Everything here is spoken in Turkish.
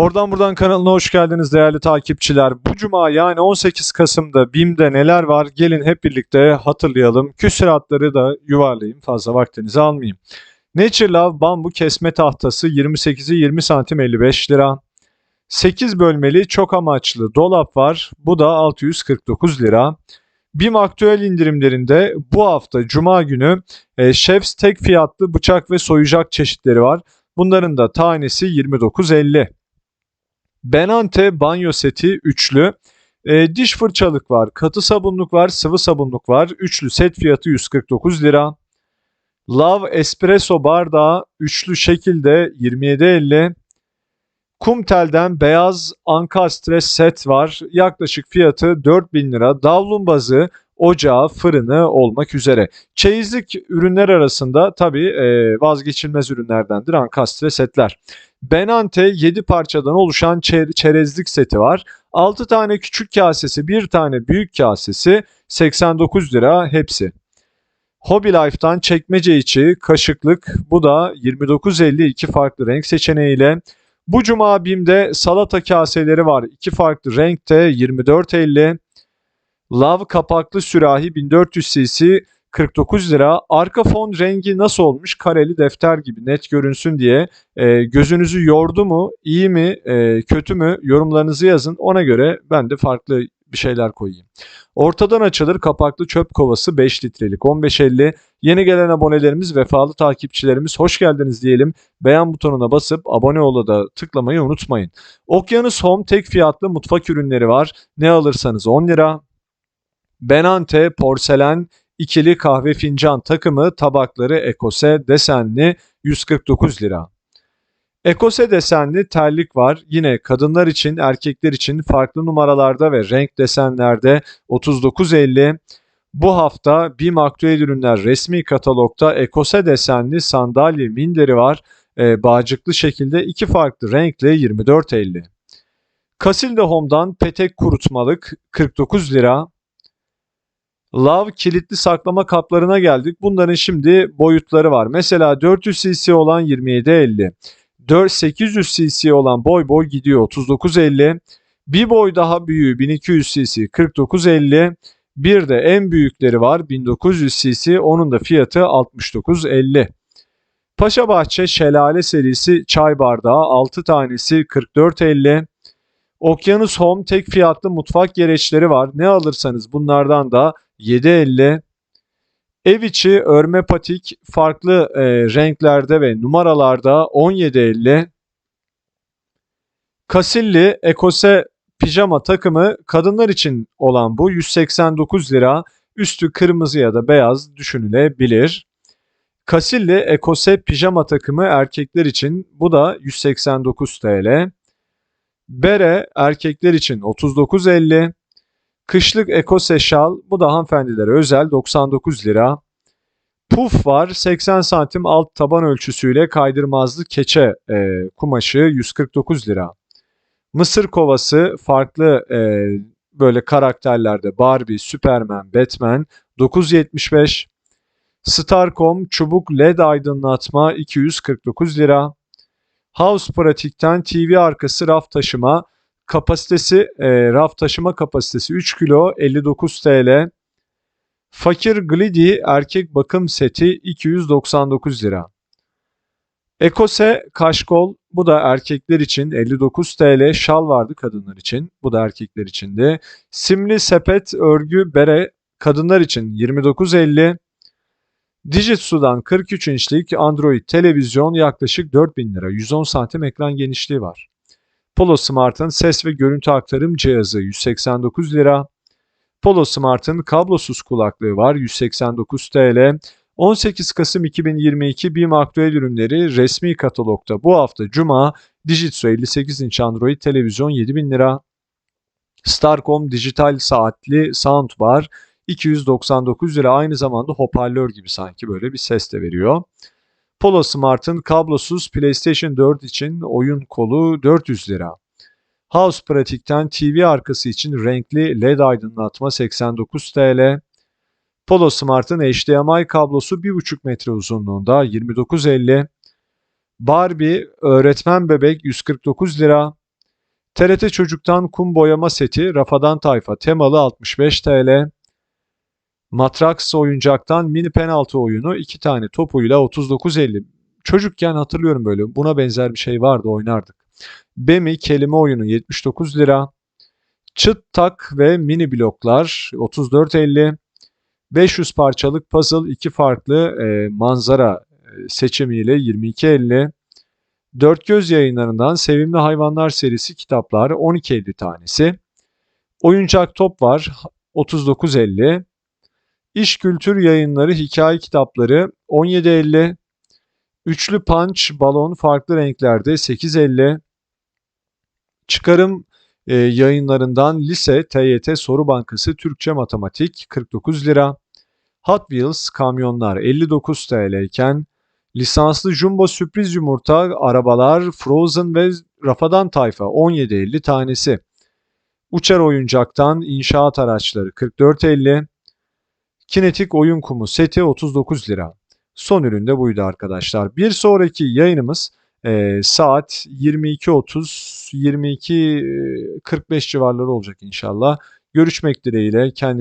Oradan buradan kanalına hoş geldiniz değerli takipçiler. Bu cuma yani 18 Kasım'da BİM'de neler var gelin hep birlikte hatırlayalım. Küsuratları da yuvarlayayım fazla vaktinizi almayayım. Nature Love bambu kesme tahtası 28'i 20 santim 55 lira. 8 bölmeli çok amaçlı dolap var. Bu da 649 lira. BİM aktüel indirimlerinde bu hafta Cuma günü e, Chef's tek fiyatlı bıçak ve soyacak çeşitleri var. Bunların da tanesi 29.50. Benante banyo seti üçlü. E, diş fırçalık var, katı sabunluk var, sıvı sabunluk var. Üçlü set fiyatı 149 lira. Love espresso bardağı üçlü şekilde 27.50. Kumtel'den beyaz ankastre set var. Yaklaşık fiyatı 4000 lira. Davlumbazı, ocağı, fırını olmak üzere. Çeyizlik ürünler arasında tabii e, vazgeçilmez ürünlerdendir ankastre setler. Benante 7 parçadan oluşan çe- çerezlik seti var. 6 tane küçük kasesi, 1 tane büyük kasesi 89 lira hepsi. Hobby Life'tan çekmece içi kaşıklık bu da 29.52 farklı renk seçeneğiyle. Bu cuma BİM'de salata kaseleri var. iki farklı renkte 24.50. Love kapaklı sürahi 1400 cc 49 lira. Arka fon rengi nasıl olmuş? Kareli defter gibi net görünsün diye. E, gözünüzü yordu mu? iyi mi? e, kötü mü? Yorumlarınızı yazın. Ona göre ben de farklı bir şeyler koyayım. Ortadan açılır kapaklı çöp kovası 5 litrelik 15.50. Yeni gelen abonelerimiz, vefalı takipçilerimiz hoş geldiniz diyelim. Beğen butonuna basıp abone ol'a da tıklamayı unutmayın. Okyanus Home tek fiyatlı mutfak ürünleri var. Ne alırsanız 10 lira. Benante porselen ikili kahve fincan takımı tabakları Ekose desenli 149 lira. Ekose desenli terlik var. Yine kadınlar için, erkekler için farklı numaralarda ve renk desenlerde 39.50. Bu hafta BİM Aktüel Ürünler resmi katalogda Ekose desenli sandalye minderi var. Ee, bağcıklı şekilde iki farklı renkle 24.50. Casilda Home'dan petek kurutmalık 49 lira. Love kilitli saklama kaplarına geldik. Bunların şimdi boyutları var. Mesela 400 cc olan 27.50. 4 800 cc olan boy boy gidiyor 39.50. Bir boy daha büyüğü 1200 cc 49.50. Bir de en büyükleri var 1900 cc onun da fiyatı 69.50. Paşa Bahçe Şelale serisi çay bardağı 6 tanesi 44.50. Okyanus Home tek fiyatlı mutfak gereçleri var. Ne alırsanız bunlardan da 7.50. Ev içi örme patik farklı e, renklerde ve numaralarda 17.50. Kasilli Ekose pijama takımı kadınlar için olan bu 189 lira. Üstü kırmızı ya da beyaz düşünülebilir. Kasilli Ekose pijama takımı erkekler için bu da 189 TL. Bere erkekler için 39.50. Kışlık ekose şal bu da hanımefendilere özel 99 lira. Puf var 80 santim alt taban ölçüsüyle kaydırmazlı keçe e, kumaşı 149 lira. Mısır kovası farklı e, böyle karakterlerde Barbie, Superman, Batman 975. Starcom çubuk led aydınlatma 249 lira. House Pratik'ten TV arkası raf taşıma kapasitesi e, raf taşıma kapasitesi 3 kilo 59 TL. Fakir Glidi erkek bakım seti 299 lira. Ekose kaşkol bu da erkekler için 59 TL. Şal vardı kadınlar için. Bu da erkekler için de. Simli sepet örgü bere kadınlar için 29.50. Digitsu'dan 43 inçlik Android televizyon yaklaşık 4000 lira. 110 santim ekran genişliği var. Polo Smart'ın ses ve görüntü aktarım cihazı 189 lira. Polo Smart'ın kablosuz kulaklığı var 189 TL. 18 Kasım 2022 BİM aktüel ürünleri resmi katalogda bu hafta Cuma Digitsu 58 inç Android televizyon 7000 lira. Starcom dijital saatli soundbar 299 lira aynı zamanda hoparlör gibi sanki böyle bir ses de veriyor. Polo Smart'ın kablosuz PlayStation 4 için oyun kolu 400 lira. House Pratik'ten TV arkası için renkli LED aydınlatma 89 TL. Polo Smart'ın HDMI kablosu 1,5 metre uzunluğunda 29.50. Barbie öğretmen bebek 149 lira. TRT Çocuk'tan kum boyama seti Rafadan Tayfa temalı 65 TL. Matrax oyuncaktan mini penaltı oyunu iki tane topuyla 39.50. Çocukken hatırlıyorum böyle buna benzer bir şey vardı oynardık. Bemi kelime oyunu 79 lira. Çıt tak ve mini bloklar 34.50. 500 parçalık puzzle iki farklı e, manzara e, seçimiyle 22.50. Dört Göz yayınlarından Sevimli Hayvanlar serisi kitaplar 12.50 tanesi. Oyuncak top var 39.50. İş Kültür Yayınları hikaye kitapları 17.50. Üçlü Punch balon farklı renklerde 8.50. Çıkarım e, yayınlarından Lise TYT Soru Bankası Türkçe Matematik 49 lira. Hot Wheels kamyonlar 59 TL iken lisanslı Jumbo sürpriz yumurta arabalar Frozen ve Rafadan Tayfa 17.50 tanesi. Uçar oyuncaktan inşaat araçları 44.50. Kinetik oyun kumu seti 39 lira. Son ürün de buydu arkadaşlar. Bir sonraki yayınımız e, saat 22.30 22.45 civarları olacak inşallah. Görüşmek dileğiyle. Kendinize